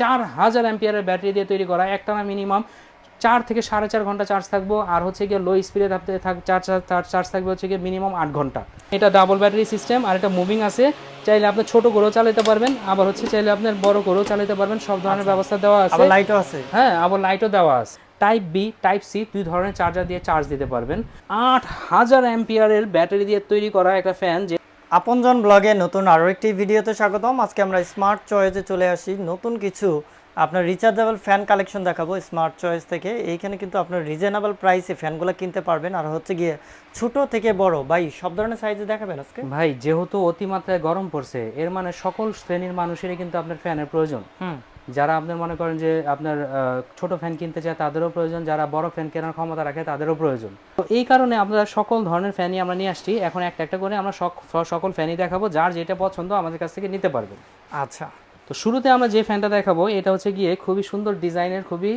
চার হাজার অ্যাম্পিয়ারের ব্যাটারি দিয়ে তৈরি করা একটানা মিনিমাম চার থেকে সাড়ে চার ঘণ্টা চার্জ থাকব আর হচ্ছে গিয়ে লো স্পিডে থাকতে থাক চার্জ চার্জ থাকবে হচ্ছে গিয়ে মিনিমাম আট ঘণ্টা। এটা ডাবল ব্যাটারি সিস্টেম আর এটা মুভিং আছে। চাইলে আপনি ছোট করেও চালাতে পারবেন আবার হচ্ছে চাইলে আপনার বড় করেও চালাতে পারবেন সব ধরনের ব্যবস্থা দেওয়া আছে। লাইটও আছে। হ্যাঁ আবার লাইটও দেওয়া আছে। টাইপ বি টাইপ সি দুই ধরনের চার্জার দিয়ে চার্জ দিতে পারবেন। আট হাজার অ্যাম্পিয়ারের ব্যাটারি দিয়ে তৈরি করা একটা ফ্যান যে আপনজন ব্লগে নতুন আরও একটি ভিডিওতে স্বাগতম। আজকে আমরা স্মার্ট চয়েসে চলে আসি। নতুন কিছু আপনার রিচার্জেবল ফ্যান কালেকশন দেখাবো স্মার্ট চয়েস থেকে। এইখানে কিন্তু আপনার রিজনেবল প্রাইসে ফ্যানগুলো কিনতে পারবেন। আর হচ্ছে গিয়ে ছোট থেকে বড় ভাই সব ধরনের সাইজে দেখাবেন আজকে? ভাই যেহেতু অতিমাত্রায় গরম পড়ছে এর মানে সকল শ্রেণির মানুষেরই কিন্তু আপনার ফ্যানের প্রয়োজন। হুম। যারা আপনার মনে করেন যে আপনার ছোট ফ্যান কিনতে চায় তাদেরও প্রয়োজন যারা বড় ফ্যান কেনার ক্ষমতা রাখে তাদেরও প্রয়োজন। তো এই কারণে আমরা সকল ধরনের ফ্যানই আমরা নিয়ে আসছি। এখন একটা একটা করে আমরা সকল ফ্যানই দেখাবো যার যেটা পছন্দ আমাদের কাছ থেকে নিতে পারবেন। আচ্ছা। তো শুরুতে আমরা যে ফ্যানটা দেখাবো এটা হচ্ছে গিয়ে খুবই সুন্দর ডিজাইনের খুবই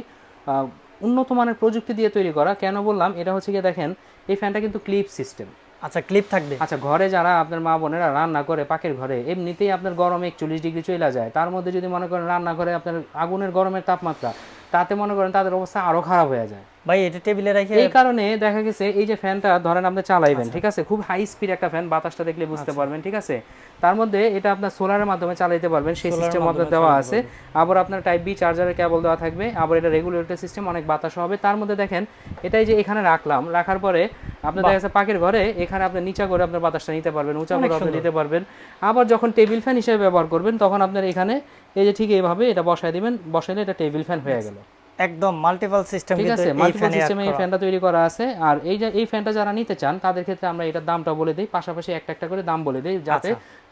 উন্নত মানের প্রযুক্তি দিয়ে তৈরি করা। কেন বললাম? এটা হচ্ছে গিয়ে দেখেন এই ফ্যানটা কিন্তু ক্লিপ সিস্টেম আচ্ছা ক্লিপ থাকবে। আচ্ছা ঘরে যারা আপনার মা বোনেরা রান্না করে পাখির ঘরে, এমনিতেই আপনার গরম একচল্লিশ ডিগ্রি চলে যায়। তার মধ্যে যদি মনে করেন রান্না করে আপনার আগুনের গরমের তাপমাত্রা, তাতে মনে করেন তাদের অবস্থা আরও খারাপ হয়ে যায়। ভাই এটা টেবিলে রেখে এই কারণে দেখা গেছে এই যে ফ্যানটা ধরেন আপনি চালাইবেন ঠিক আছে? খুব হাই স্পিড একটা ফ্যান বাতাসটা দেখলে বুঝতে পারবেন ঠিক আছে? তার মধ্যে এটা আপনার সোলারের মাধ্যমে চালাইতে পারবেন সেই সিস্টেম মধ্যে দেওয়া আছে। আবার আপনার টাইপ বি চার্জারের কেবল দেওয়া থাকবে আবার এটা রেগুলেটর সিস্টেম অনেক বাতাস হবে। তার মধ্যে দেখেন এটাই যে এখানে রাখলাম রাখার পরে আপনার দেখা যাচ্ছে পাকের ঘরে এখানে আপনি নিচা করে আপনার বাতাসটা নিতে পারবেন উঁচা করে আপনি নিতে পারবেন। আবার যখন টেবিল ফ্যান হিসেবে ব্যবহার করবেন তখন আপনার এখানে এই যে ঠিক এইভাবে এটা বসায় দিবেন বসাইলে এটা টেবিল ফ্যান হয়ে গেল। একদম মাল্টিপল সিস্টেম ঠিক আছে মাল্টিপল সিস্টেমে এই ফ্যানটা তৈরি করা আছে। আর এই যে এই ফ্যানটা যারা নিতে চান তাদের ক্ষেত্রে আমরা এটার দামটা বলে দিই। পাশাপাশি একটা একটা করে দাম বলে দিই যাতে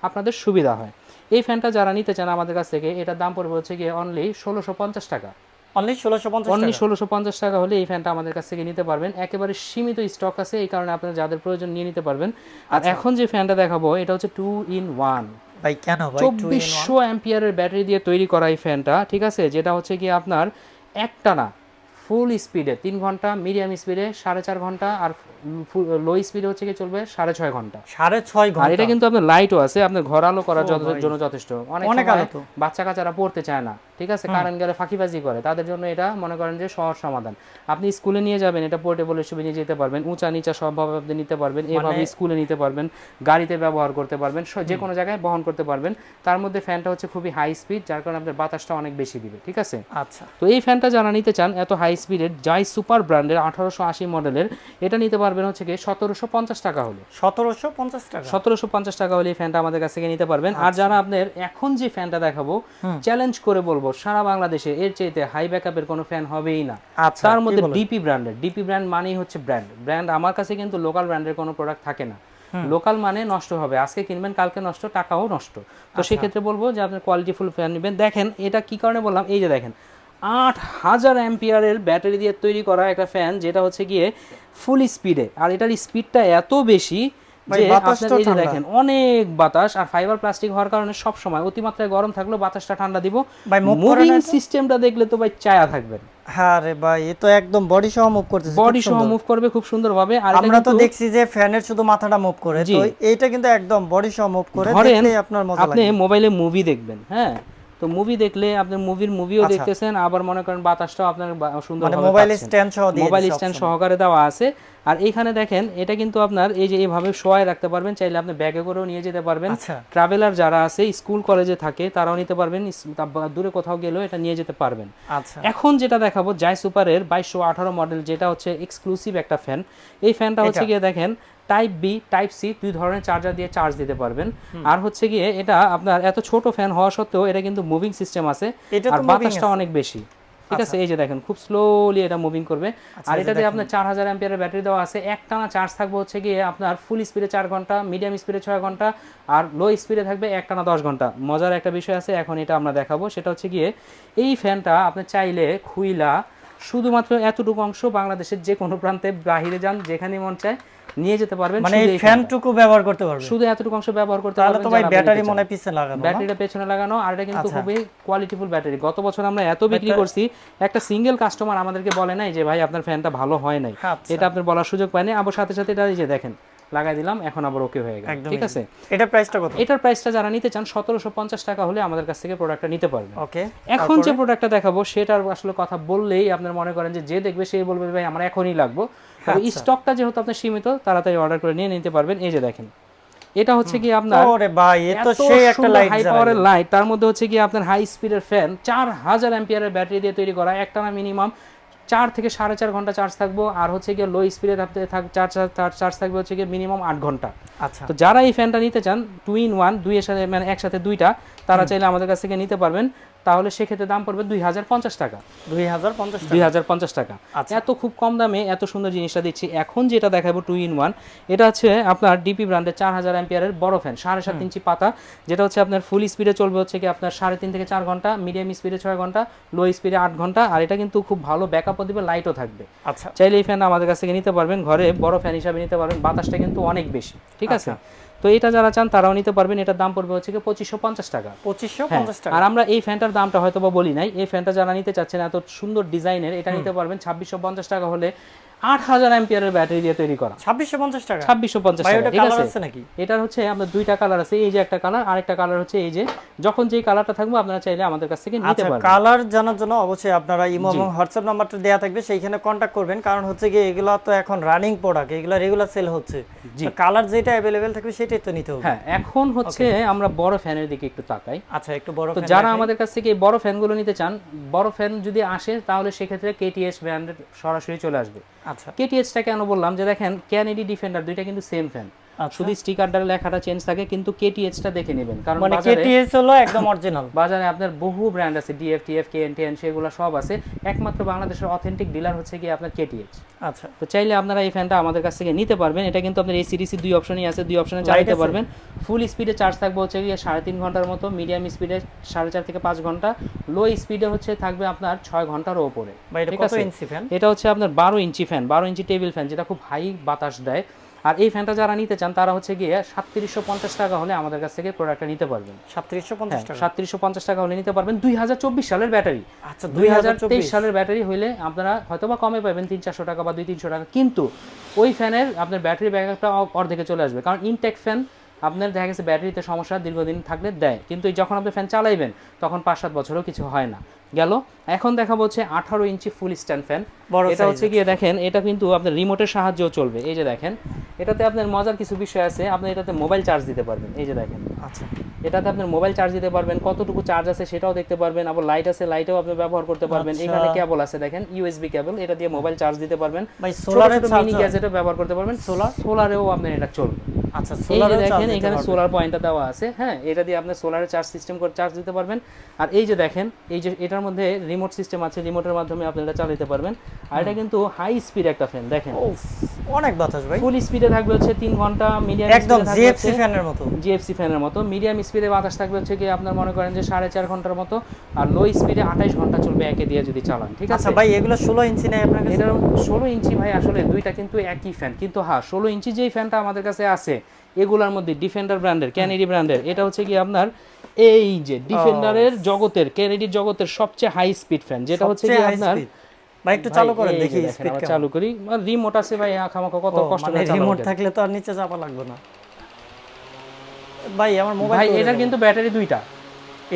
আপনাদের সুবিধা হয়। এই ফ্যানটা যারা নিতে চান আমাদের কাছ থেকে এটার দাম পড়বে হচ্ছে গিয়ে অনলি ষোলোশো পঞ্চাশ টাকা। অনলি ষোলোশো পঞ্চাশ অনলি ষোলোশো পঞ্চাশ টাকা হলে এই ফ্যানটা আমাদের কাছ থেকে নিতে পারবেন। একেবারে সীমিত স্টক আছে এই কারণে আপনারা যাদের প্রয়োজন নিয়ে নিতে পারবেন। আর এখন যে ফ্যানটা দেখাবো এটা হচ্ছে টু ইন ওয়ান ভাই কেন ভাই চব্বিশশো অ্যাম্পিয়ারের ব্যাটারি দিয়ে তৈরি করা এই ফ্যানটা ঠিক আছে? যেটা হচ্ছে কি আপনার একটানা ফুল স্পিডে তিন ঘণ্টা মিডিয়াম স্পিডে সাড়ে চার ঘণ্টা আর লো স্পিডে হচ্ছে কি চলবে? সাড়ে ছয় ঘণ্টা। সাড়ে ছয় ঘণ্টা এটা কিন্তু আপনার লাইটও আছে আপনার ঘর আলো করার জন্য যথেষ্ট। অনেক অনেক আলো তো। বাচ্চা কাচ্চারা পড়তে চায় না ঠিক আছে? কারেন্ট গেলে ফাঁকিবাজি করে। তাদের জন্য এটা মনে করেন যে সহজ সমাধান। আপনি স্কুলে নিয়ে যাবেন এটা পোর্টেবল হিসেবে নিয়ে যেতে পারবেন। উঁচা নিচা সবভাবে আপনি নিতে পারবেন মানে এভাবে স্কুলে নিতে পারবেন গাড়িতে ব্যবহার করতে পারবেন যে কোনো জায়গায় বহন করতে পারবেন। তার মধ্যে ফ্যানটা হচ্ছে খুবই হাই স্পিড যার কারণে আপনার বাতাসটা অনেক বেশি দিবে ঠিক আছে? আচ্ছা। তো এই ফ্যানটা যারা নিতে চান এত হাই স্পিডের যাই সুপার ব্র্যান্ডের আঠারোশো আশি মডেলের এটা নিতে পারবেন হচ্ছে কি সতেরোশো পঞ্চাশ টাকা হলে। সতেরোশো পঞ্চাশ টাকা? সতেরোশো পঞ্চাশ টাকা হলে এই ফ্যানটা আমাদের কাছ থেকে নিতে পারবেন। আর যারা আপনার এখন যে ফ্যানটা দেখাবো চ্যালেঞ্জ করে বলব সারা বাংলাদেশে এর চাইতে হাই ব্যাকআপের কোনো ফ্যান হবেই না। আচ্ছা তার মধ্যে ডিপি ব্র্যান্ডের ডিপি ব্র্যান্ড মানেই হচ্ছে ব্র্যান্ড ব্র্যান্ড আমার কাছে কিন্তু লোকাল ব্র্যান্ডের কোনো প্রোডাক্ট থাকে না। লোকাল মানে নষ্ট হবে। আজকে কিনবেন কালকে নষ্ট টাকাও নষ্ট। তো সেক্ষেত্রে বলব যে আপনি কোয়ালিটিফুল ফ্যান নেবেন। দেখেন এটা কি কারণে বললাম? এই যে দেখেন আট হাজার অ্যাম্পিয়ারের ব্যাটারি দিয়ে তৈরি করা একটা ফ্যান যেটা হচ্ছে গিয়ে ফুল স্পিডে আর এটার স্পিডটা এত বেশি ভাই, যে আপনার এই যে দেখেন অনেক বাতাস আর ফাইবার প্লাস্টিক হওয়ার কারণে সব সময় অতিমাত্রায় গরম থাকলেও বাতাসটা ঠান্ডা দিব। মুভিং সিস্টেমটা দেখলে তো ভাই চায়া থাকবেন হ্যাঁ রে ভাই এ তো একদম বডি সহ মুভ করতেছে বডি সহ মুভ করবে খুব সুন্দরভাবে। আর আমরা তো দেখছি যে ফ্যানের শুধু মাথাটা মুভ করে। তো এইটা কিন্তু একদম বডি সহ মুভ করে দেখলেই আপনার মজা আপনি মোবাইলে মুভি দেখবেন হ্যাঁ? তো মুভি দেখলে আপনি মুভির মুভিও আচ্ছা। দেখতেছেন আবার মনে করেন বাতাসটাও আপনার সুন্দর মোবাইল স্ট্যান্ড সহ দিয়ে মোবাইল স্ট্যান্ড সহকারে দেওয়া আছে। আর এইখানে দেখেন এটা কিন্তু আপনার এই যে এইভাবে শোয়ায় রাখতে পারবেন চাইলে আপনি ব্যাগে করেও নিয়ে যেতে পারবেন। আচ্ছা। ট্রাভেলার যারা আছে স্কুল কলেজে থাকে তারাও নিতে পারবেন দূরে কোথাও গেলেও এটা নিয়ে যেতে পারবেন। আচ্ছা। এখন যেটা দেখাবো জাই সুপারের বাইশশো আঠারো মডেল যেটা হচ্ছে এক্সক্লুসিভ একটা ফ্যান এই ফ্যানটা হচ্ছে গিয়ে দেখেন টাইপ বি টাইপ সি দুই ধরনের চার্জার দিয়ে চার্জ দিতে পারবেন। আর হচ্ছে গিয়ে এটা আপনার এত ছোট ফ্যান হওয়া সত্ত্বেও এটা কিন্তু মুভিং সিস্টেম আছে আর বাতাসটা অনেক বেশি। ঠিক আছে? এই যে দেখেন খুব স্লোলি এটা মুভিং করবে। আচ্ছা, আর এটাতে আপনার চার হাজার অ্যাম্পিয়ারের ব্যাটারি দেওয়া আছে। একটানা চার্জ থাকবে হচ্ছে গিয়ে আপনার ফুল স্পিডে চার ঘণ্টা মিডিয়াম স্পিডে ছয় ঘণ্টা আর লো স্পিডে থাকবে একটানা দশ ঘণ্টা। মজার একটা বিষয় আছে এখন এটা আমরা দেখাবো। সেটা হচ্ছে গিয়ে এই ফ্যানটা আপনি চাইলে খুইলা শুধুমাত্র এতটুকু অংশ বাংলাদেশের যে কোনো প্রান্তে বাহিরে যান যেখানে মন চায় নিয়ে যেতে পারবেন। মানে এই ফ্যানটুকু ব্যবহার করতে পারবে শুধু এতটুকু অংশ ব্যবহার করতে পারবেন তাহলে তো ভাই ব্যাটারি মনে পিছনে লাগানো ব্যাটারিটা পেছনে লাগানো আর এটা কিন্তু আচ্ছা। খুবই কোয়ালিটিফুল ব্যাটারি। গত বছর আমরা এত বিক্রি করছি একটা সিঙ্গেল কাস্টমার আমাদেরকে বলে নাই যে ভাই আপনার ফ্যানটা ভালো হয় নাই। আচ্ছা। এটা আপনার বলার সুযোগ পায়নি। আবার সাথে সাথে এটা এই যে দেখেন লাগাই দিলাম এখন আবার ওকে হয়ে গেল। ঠিক আছে? এটা প্রাইসটা কত? এটার প্রাইসটা যারা নিতে চান সতেরোশো পঞ্চাশ টাকা হলে আমাদের কাছ থেকে প্রোডাক্টটা নিতে পারবেন। ওকে এখন যে প্রোডাক্টটা দেখাবো সেটার আসলে কথা বললেই আপনার মনে করেন যে যে দেখবে সে বলবে ভাই আমার এখনই লাগবো। তবে আচ্ছা। স্টকটা যেহেতু আপনার সীমিত তাড়াতাড়ি অর্ডার করে নিয়ে নিতে পারবেন। এই যে দেখেন এটা হচ্ছে কি আপনার ওরে ভাই এ তো সেই একটা লাইট হাই পাওয়ারের লাইট তার মধ্যে হচ্ছে কি আপনার হাই স্পিডের ফ্যান চার হাজার অ্যাম্পিয়ারের ব্যাটারি দিয়ে তৈরি করা একটা না মিনিমাম চার থেকে সাড়ে চার ঘণ্টা চার্জ থাকব আর হচ্ছে গিয়ে লো স্পিডে থাকতে থাক চার্জ চার্জ থাকবে হচ্ছে গিয়ে মিনিমাম আট ঘণ্টা। আচ্ছা। তো যারা এই ফ্যানটা নিতে চান টু ইন ওয়ান দুইয়ের সাথে মানে একসাথে দুইটা তারা চাইলে আমাদের কাছ থেকে নিতে পারবেন। তাহলে সেক্ষেত্রে দাম পড়বে দুই হাজার পঞ্চাশ টাকা। দুই হাজার পঞ্চাশ দুই হাজার পঞ্চাশ টাকা। আচ্ছা। এত খুব কম দামে এত সুন্দর জিনিসটা দিচ্ছি। এখন যেটা দেখাবো টু ইন ওয়ান এটা হচ্ছে আপনার ডিপি ব্র্যান্ডের চার হাজার অ্যাম্পিয়ারের বড় ফ্যান সাড়ে সাত ইঞ্চি পাতা যেটা হচ্ছে আপনার ফুল স্পিডে চলবে হচ্ছে কি আপনার সাড়ে তিন থেকে চার ঘণ্টা মিডিয়াম স্পিডে ছয় ঘণ্টা লো স্পিডে আট ঘণ্টা আর এটা কিন্তু খুব ভালো ব্যাকআপও দিবে লাইটও থাকবে। আচ্ছা। চাইলে এই ফ্যান আমাদের কাছ থেকে নিতে পারবেন ঘরে বড় ফ্যান হিসাবে নিতে পারবেন বাতাসটা কিন্তু অনেক বেশি ঠিক আছে? তো এটা যারা চান তারাও নিতে পারবেন। এটার দাম পড়বে হচ্ছে পঁচিশশো পঞ্চাশ টাকা। পঁচিশশো হ্যাঁ, পঞ্চাশ টাকা। আর আমরা এই ফ্যানটার দামটা হয়তো বা বলি নাই। এই ফ্যানটা যারা নিতে চাচ্ছেন এত সুন্দর ডিজাইনের এটা নিতে পারবেন ছাব্বিশশো পঞ্চাশ টাকা হলে। আট হাজার অ্যাম্পিয়ারের ব্যাটারি দিয়ে তৈরি করা। ছাব্বিশশো পঞ্চাশ টাকা। ছাব্বিশশো পঞ্চাশ টাকা ঠিক কালার আছে? নাকি? এটার হচ্ছে আপনার দুইটা কালার আছে এই যে একটা কালার আরেকটা কালার হচ্ছে এই যে যখন যেই কালারটা থাকবে আপনারা চাইলে আমাদের কাছ থেকে নিতে আচ্ছা পারবেন। কালার জানার জন্য অবশ্যই আপনারা ইমো এবং হোয়াটসঅ্যাপ নাম্বারটা দেওয়া থাকবে সেইখানে কন্ট্যাক্ট করবেন। কারণ হচ্ছে কি এগুলো তো এখন রানিং প্রোডাক্ট এগুলো রেগুলার সেল হচ্ছে। কালার যেটা অ্যাভেলেবেল থাকবে সেটাই তো নিতে হবে। হ্যাঁ এখন হচ্ছে আমরা বড় ফ্যানের দিকে একটু তাকাই। আচ্ছা একটু বড় তো যারা আমাদের কাছ থেকে বড় ফ্যানগুলো নিতে চান বড় ফ্যান যদি আসে তাহলে সেক্ষেত্রে কেটিএস ব্র্যান্ডের সরাসরি চলে আসবে। আচ্ছা কেটিএসটা কেন বললাম যে দেখেন ক্যানেডি ডিফেন্ডার দুইটা কিন্তু সেম ফ্যান। শুধু স্টিকারটার লেখাটা চেঞ্জ থাকে কিন্তু কেটিএসটা দেখে নেবেন। কারণ মানে কেটিএস হলো একদম অরিজিনাল বাজারে আপনার বহু ব্র্যান্ড আছে ডিএফ টিএফ কেএনটিএন সেগুলো সব আছে। একমাত্র বাংলাদেশের অথেন্টিক ডিলার হচ্ছে কি আপনার কেটিএস আচ্ছা। তো চাইলে আপনারা এই ফ্যানটা আমাদের কাছ থেকে নিতে পারবেন। এটা কিন্তু আপনার এসিডিসি দুই অপশনই আছে দুই অপশনে চালাতে পারবেন। ফুল স্পিডে চার্জ থাকবে হচ্ছে গিয়ে সাড়ে তিন ঘণ্টার মতো মিডিয়াম স্পিডে সাড়ে চার থেকে পাঁচ ঘণ্টা। লো স্পিডে হচ্ছে থাকবে আপনার ছয় ঘণ্টার ওপরে। ঠিক কত আছে? এটা হচ্ছে আপনার বারো ইঞ্চি ফ্যান বারো ইঞ্চি টেবিল ফ্যান যেটা খুব হাই বাতাস দেয়। আর এই ফ্যানটা যারা নিতে চান তারা হচ্ছে গিয়ে সাতত্রিশশো পঞ্চাশ টাকা হলে আমাদের কাছ থেকে প্রোডাক্টটা নিতে পারবেন। সাতত্রিশশো পঞ্চাশ টাকা? সাতত্রিশশো পঞ্চাশ টাকা হলে নিতে পারবেন। দুই হাজার চব্বিশ সালের ব্যাটারি। আচ্ছা দুই হাজার তেইশ সালের ব্যাটারি হলে আপনারা হয়তো বা কমে পাবেন তিন চারশো টাকা বা দুই তিনশো টাকা। কিন্তু ওই ফ্যানের আপনার ব্যাটারি ব্যাকআপটা অর্ধেকে চলে আসবে। কারণ ইনটেক ফ্যান আপনার দেখা গেছে ব্যাটারিতে সমস্যা দীর্ঘদিন থাকলে দেয়। কিন্তু এই যখন আপনি ফ্যান চালাইবেন তখন পাঁচ সাত বছরও কিছু হয় না। গেল এখন দেখাবো হচ্ছে আঠারো ইঞ্চি ফুল স্ট্যান্ড ফ্যান। বড় এটা হচ্ছে গিয়ে দেখেন এটা কিন্তু আপনার রিমোটের সাহায্যেও চলবে। এই যে দেখেন এটাতে আপনার মজার কিছু বিষয় আছে আপনি এটাতে মোবাইল চার্জ দিতে পারবেন এই যে দেখেন। আচ্ছা। এটাতে আপনার মোবাইল চার্জ দিতে পারবেন কতটুকু চার্জ আছে সেটাও দেখতে পারবেন আবার লাইট আছে লাইটও আপনি ব্যবহার করতে পারবেন। আচ্ছা। এখানে কেবল আছে দেখেন ইউএসবি কেবল এটা দিয়ে মোবাইল চার্জ দিতে পারবেন। ভাই সোলারের মিনি গ্যাজেটও ব্যবহার করতে পারবেন। সোলার সোলারেও আপনার এটা চলবে। এই যে দেখেন এখানে সোলার পয়েন্টটা দেওয়া আছে হ্যাঁ এটা দিয়ে আপনি চার্জ সিস্টেম করে চার্জ দিতে পারবেন। আর এই যে দেখেন এই যে এটার মধ্যে রিমোট সিস্টেম আছে রিমোটের মাধ্যমে আপনি এটা চালাতে পারবেন। আর এটা কিন্তু হাই স্পিড একটা ফ্যান দেখেন। অনেক বাতাস ভাই। ফুল স্পিডে থাকবে হচ্ছে ঘণ্টা মিডিয়াম একদম জিএফসি ফ্যানের মতো। জিএফসি ফ্যানের মতো। মিডিয়াম স্পিডে বাতাস থাকবে হচ্ছে কি আপনার মনে করেন যে সাড়ে চার ঘণ্টার মতো। আর লো স্পিডে আঠাইশ ঘণ্টা চলবে একে দিয়ে যদি চালান ঠিক আছে? আচ্ছা ভাই এগুলো ষোলো ইঞ্চি নেই আপনার কাছে? এটার ষোলো ইঞ্চি ভাই আসলে দুইটা কিন্তু একই ফ্যান কিন্তু হ্যাঁ ষোলো ইঞ্চি যেই ফ্যানটা আমাদের কাছে আছে এগুলার মধ্যে ডিফেন্ডার ব্র্যান্ডের ক্যানেডি ব্র্যান্ডের এটা হচ্ছে কি আপনার এই যে ডিফেন্ডারের জগতের ক্যানেডির জগতের সবচেয়ে হাই স্পিড ফ্যান যেটা হচ্ছে কি আপনার ভাই একটু চালু যে দেখি স্পিড চালু করি। রিমোট আছে ভাই আখামাখা কত কষ্ট করে রিমোট থাকলে তো আর নিচে চাপা লাগবে না। ভাই আমার মোবাইল ভাই এটার কিন্তু ব্যাটারি দুইটা।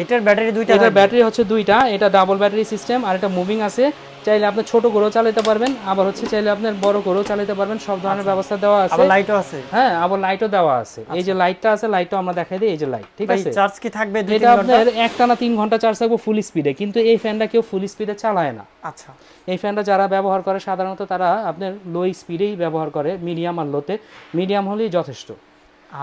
এটার ব্যাটারি দুইটা এটার ব্যাটারি হচ্ছে দুইটা এটা ডাবল ব্যাটারি সিস্টেম আর এটা মুভিং আছে চাইলে আপনি ছোট করেও চালাতে পারবেন আবার হচ্ছে চাইলে আপনার বড় করেও চালাতে পারবেন সব ধরনের ব্যবস্থা দেওয়া আছে। আবার লাইটও আছে। হ্যাঁ আবার লাইটও দেওয়া আছে। এই যে লাইটটা আছে লাইটও আমরা দেখাই দিই এই যে লাইট ঠিক আছে? চার্জ কি থাকবে দুই এটা তিন ঘণ্টা? আপনার একটানা তিন ঘণ্টা চার্জ থাকবে ফুল স্পিডে কিন্তু এই ফ্যানটা কেউ ফুল স্পিডে চালায় না। আচ্ছা। এই ফ্যানটা যারা ব্যবহার করে সাধারণত তারা আপনার লো স্পিডেই ব্যবহার করে মিডিয়াম আর লোতে মিডিয়াম হলেই যথেষ্ট।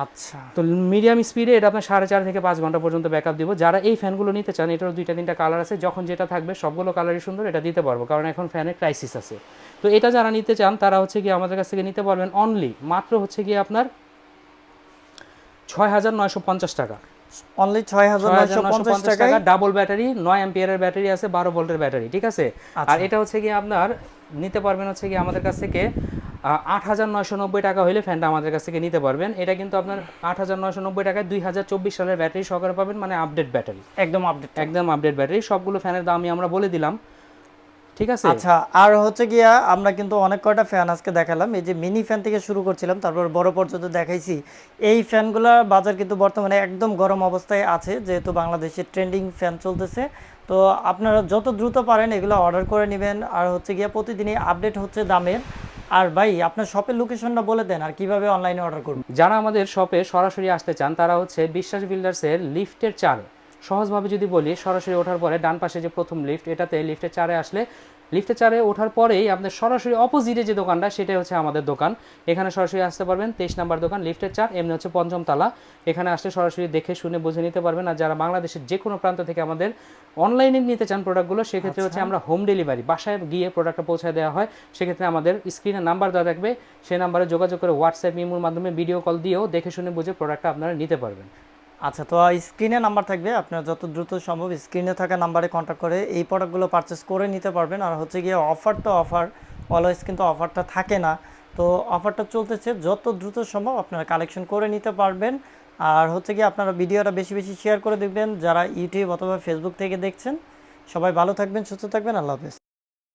আচ্ছা। তো মিডিয়াম স্পিডে এটা আপনার সাড়ে চার থেকে পাঁচ ঘণ্টা পর্যন্ত ব্যাকআপ দিব। যারা এই ফ্যানগুলো নিতে চান এটারও দুইটা তিনটা কালার আছে যখন যেটা থাকবে সবগুলো কালারই সুন্দর এটা দিতে পারব কারণ এখন ফ্যানের ক্রাইসিস আছে। তো এটা যারা নিতে চান তারা হচ্ছে কি আমাদের কাছ থেকে নিতে পারবেন অনলি মাত্র হচ্ছে কি আপনার ছয় হাজার নয়শো পঞ্চাশ টাকা। অনলি ছয় হাজার নয়শো পঞ্চাশ টাকা ডাবল ব্যাটারি নয় অ্যাম্পিয়ারের ব্যাটারি আছে বারো ভোল্টের ব্যাটারি ঠিক আছে? আচ্ছা। আর এটা হচ্ছে কি আপনার নিতে পারবেন হচ্ছে কি আমাদের কাছ থেকে আট হাজার নয়শো নব্বই টাকা হলে ফ্যানটা আমাদের কাছ থেকে নিতে পারবেন। এটা কিন্তু আপনার আট হাজার নয়শো নব্বই টাকায় দুই হাজার চব্বিশ সালের ব্যাটারি সহকারে পাবেন মানে আপডেট ব্যাটারি একদম আপডেট একদম আপডেট ব্যাটারি সবগুলো ফ্যানের দামই আমরা বলে দিলাম। ঠিক আছে? আচ্ছা আর হচ্ছে গিয়া আমরা কিন্তু অনেক কয়টা ফ্যান আজকে দেখালাম। এই যে মিনি ফ্যান থেকে শুরু করছিলাম তারপর বড় পর্যন্ত দেখাইছি। এই ফ্যানগুলোর বাজার কিন্তু বর্তমানে একদম গরম অবস্থায় আছে যেহেতু বাংলাদেশে ট্রেন্ডিং ফ্যান চলতেছে। তো আপনারা যত দ্রুত পারেন এগুলো অর্ডার করে নেবেন। আর হচ্ছে গিয়া প্রতিদিনই আপডেট হচ্ছে দামের। আর ভাই, আপনার শপের লোকেশনটা বলে দেন আর কীভাবে অনলাইনে অর্ডার করবেন যারা আমাদের শপে সরাসরি আসতে চান, তারা হচ্ছে বিশ্বাস বিল্ডার্সের লিফটের চারে সহজভাবে যদি বলি, সরাসরি ওঠার পরে ডান পাশে যে প্রথম লিফট এটাতে লিফটের চারে আসলে লিফটের চারে ওঠার পরেই আপনার সরাসরি অপোজিটে যে দোকানটা সেটাই হচ্ছে আমাদের দোকান। এখানে সরাসরি আসতে পারবেন তেইশ নাম্বার দোকান লিফটের চার এমনি হচ্ছে পঞ্চম তালা। এখানে আসলে সরাসরি দেখে শুনে বুঝে নিতে পারবেন। আর যারা বাংলাদেশের যে কোনো প্রান্ত থেকে আমাদের অনলাইনে নিতে চান প্রোডাক্টগুলো সেক্ষেত্রে হচ্ছে আমরা হোম ডেলিভারি বাসায় গিয়ে প্রোডাক্টটা পৌঁছে দেওয়া হয়। সেক্ষেত্রে আমাদের স্ক্রিনে নাম্বার দেওয়া থাকবে। সেই নাম্বারে যোগাযোগ করে হোয়াটসঅ্যাপ ইমোর মাধ্যমে ভিডিও কল দিয়েও দেখে শুনে বুঝে প্রোডাক্টটা আপনারা নিতে পারবেন। আচ্ছা তো স্ক্রিনে নাম্বার থাকবে। আপনার যত দ্রুত সম্ভব স্ক্রিনে থাকা নাম্বারে কন্ট্যাক্ট করে এই প্রোডাক্টগুলো পারচেস করে নিতে পারবেন। আর হচ্ছে গিয়ে অফার তো অফার অলওয়েজ কিন্তু অফারটা থাকে না। তো অফারটা চলতেছে, যত দ্রুত সম্ভব আপনারা কালেকশন করে নিতে পারবেন। আর হচ্ছে গিয়ে আপনারা ভিডিওটা বেশি বেশি শেয়ার করে দেখবেন। যারা ইউটিউব অথবা ফেসবুক থেকে দেখছেন, সবাই ভালো থাকবেন, সুস্থ থাকবেন, আল্লাহ হাফেজ।